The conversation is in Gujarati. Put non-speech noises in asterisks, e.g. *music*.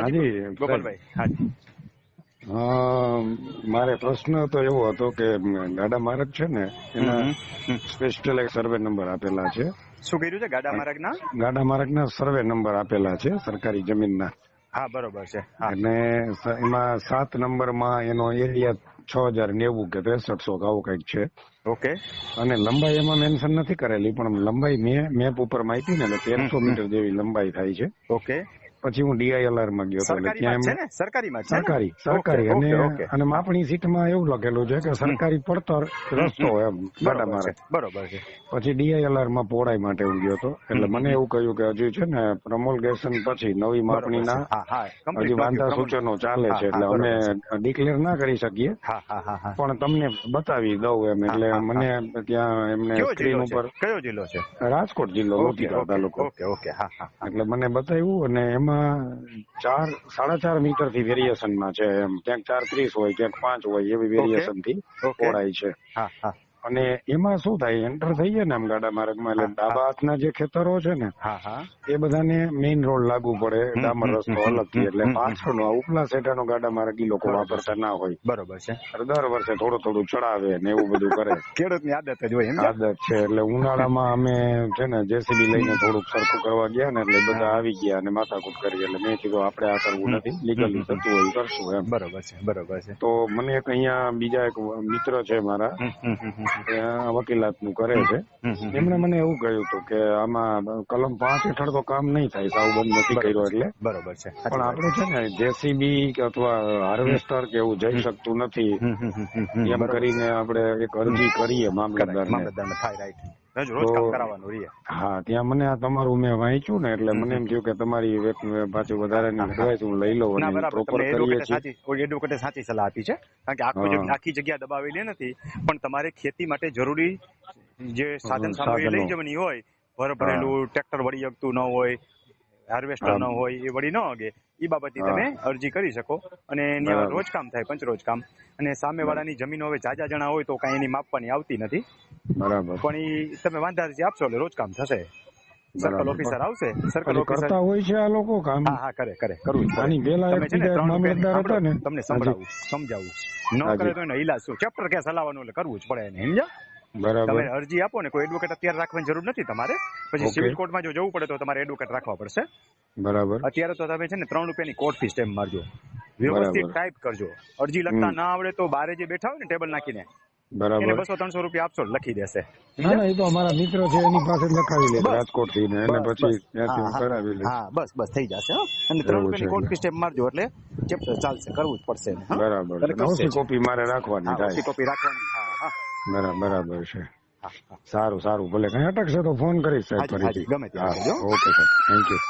હાજી ગોપાલભાઈ મારે પ્રશ્ન તો એવો હતો કે ગાડા માર્ગ છે ને એના. સ્પેશિયલ એક સર્વે નંબર આપેલા છે. શું કર્યું છે ગાડા માર્ગના? ગાડા માર્ગના સર્વે નંબર આપેલા છે સરકારી જમીનના. હા બરોબર છે અને એમાં સાત નંબરમાં એનો એરિયા છ હજાર નેવું કે ત્રેસઠસો આવું કંઈક છે. ઓકે. અને લંબાઈ એમાં મેન્શન નથી કરેલી પણ લંબાઈ મેં મેપ ઉપર માહિતી ને તેરસો મીટર જેવી લંબાઈ થાય છે. ઓકે. પછી હું ડીઆઈએલઆરમાં ગયો હતો સરકારીમાં? સરકારી સરકારી. અને. અને માપણી સીટમાં એવું લખેલું છે કે સરકારી પડતર રસ્તો એમ ગાડા બરોબર મારે છે બરોબર છે. પછી ડીઆઈએલઆરમાં પોળાઈ માટે હું ગયો હતો એટલે મને એવું કહ્યું કે હજુ છે ને પ્રમોલગેશન પછી નવી માપણીના હજી વાંધા સૂચનો ચાલે છે એટલે અમે ડિક્લેર ના કરી શકીએ. પણ તમને બતાવી દઉં એમ એટલે મને ત્યાં એમને સ્ક્રીન ઉપર કયો જિલ્લો છે? રાજકોટ જિલ્લો તાલુકો. Okay okay. હા. એટલે મને બતાવ્યું અને એમાં ચાર સાડા ચાર મીટરથી વેરિએશનમાં છે એમ. ક્યાંક ચાર ત્રીસ હોય ક્યાંક પાંચ હોય એવી વેરિએશનથી ઓકે. છે. હા હા. અને એમાં શું થાય એન્ટર થઈ જાય ને આમ ગાડા માર્ગમાં એટલે ડાબા હાથના જે ખેતરો છે ને એ બધાને મેઇન રોડ લાગુ પડે ડામર રસ્તો અલગથી. એટલે પાછળનો ઉપલા સેટાનો ગાડા માર્ગ ઈ લોકો વાપરતા ના હોય. બરોબર છે. દર વર્ષે થોડું થોડું ચડાવે ને એવું બધું કરે. *laughs* ખેડૂતની આદત જ હોય આદત છે એટલે ઉનાળામાં અમે છે ને જેસીબી લઈને થોડુંક સરખું કરવા ગયા ને એટલે બધા આવી ગયા અને માથાકૂટ કરી એટલે મેં કીધું આપણે આ કરવું નથી લીગલી થતું હોય કરશું એમ. બરોબર છે બરોબર છે. તો મને એક અહીંયા બીજા એક મિત્ર છે મારા ત્યાં વકીલાતનું કરે છે. એમણે મને એવું કહ્યું હતું કે આમાં કલમ પાંચ હેઠળ તો કામ નહીં થાય સાવ બંધ નથી કર્યો એટલે બરોબર છે પણ આપણે છે ને જેસીબી કે અથવા હાર્વેસ્ટર કે એવું જઈ શકતું નથી. એમ કરીને આપણે એક અરજી કરીએ કરાય. રોજ કામ કરાવવાનું રહે હા ત્યાં મને આ તમારું મેં વાંચ્યું ને એટલે મને એમ થયું કે તમારી પાછું વધારાની એડવાઇસ હું. લઈ લઉં અને પ્રોપર કરીએ એડવોકેટે છીએ. સાચી કોઈ એડવોકેટે સાચી સલાહ આપી છે કારણ કે આખું આખી જગ્યા દબાવેલી નથી પણ તમારે ખેતી માટે જરૂરી જે સાધન સામગ્રી લઈ. જવાની હોય ભર ભરેલું ટ્રેક્ટર વળી શકતું ન હોય હાર્વેસ્ટર ન હોય એ વળી ન અગે. એ બાબતની હા. તમે અરજી કરી શકો અને એની રોજ કામ થાય પંચરોજ કામ. અને સામેવાળાની જમીન હવે જાજા જણા હોય તો કાંઈ એની માપવાની આવતી નથી. બરાબર. પણ એ તમે વાંધા અરજી આપશો એટલે રોજ કામ થશે. સર્કલ ઓફિસર આવશે. સર્કલ ઓફિસર કરતા હોય છે આ લોકો કામ? હા હા કરે કરે. કરું આની પહેલા તમે છે ને મામલતદાર હતા ને? તમને સંભળાવું સમજાવું ન કરે તો એનો ઈલાજ શું? ચેપ્ટર કેસ હલાવવાનું એટલે કરવું જ પડે એને સમજ્યા? તમે અરજી આપો ને કોઈ એડવોકેટ અત્યારે રાખવાની જરૂર નથી તમારે. પછી સિવિલ કોર્ટમાં જો જવું પડે તો તમારે એડવોકેટ રાખવા પડશે. બરાબર. અત્યારે તો તમે છે ને ત્રણ રૂપિયાની કોર્ટ ફી સ્ટેમ મારજો. વ્યવસ્થિત. ટાઈપ કરજો. અરજી લખતા ના આવડે તો બારે જે બેઠા હોય ને ટેબલ નાખીને બરાબર. બસો ત્રણસો રૂપિયા આપશો લખી દેશે. ના ના એ તો અમારા મિત્ર છે એની પાસે લખાવી લે. રાજકોટથી ને એને પછી ત્યાંથી. કરાવી લે. હા બસ બસ થઈ જશે હો. અને ત્રણ રૂપિયાની કોર્ટ ફી સ્ટેમ્પ મારજો એટલે ચેપ્ટર ચાલશે કરવું જ પડશે બરાબર. કોપી મારે રાખવાની થાય. કોપી રાખવાની હા હા. બરાબર બરાબર છે. સારું સારું. ભલે કઈ અટકશે તો ફોન કરીશ સાહેબ ફરીથી. ગમે ઓકે સાહેબ. Thank you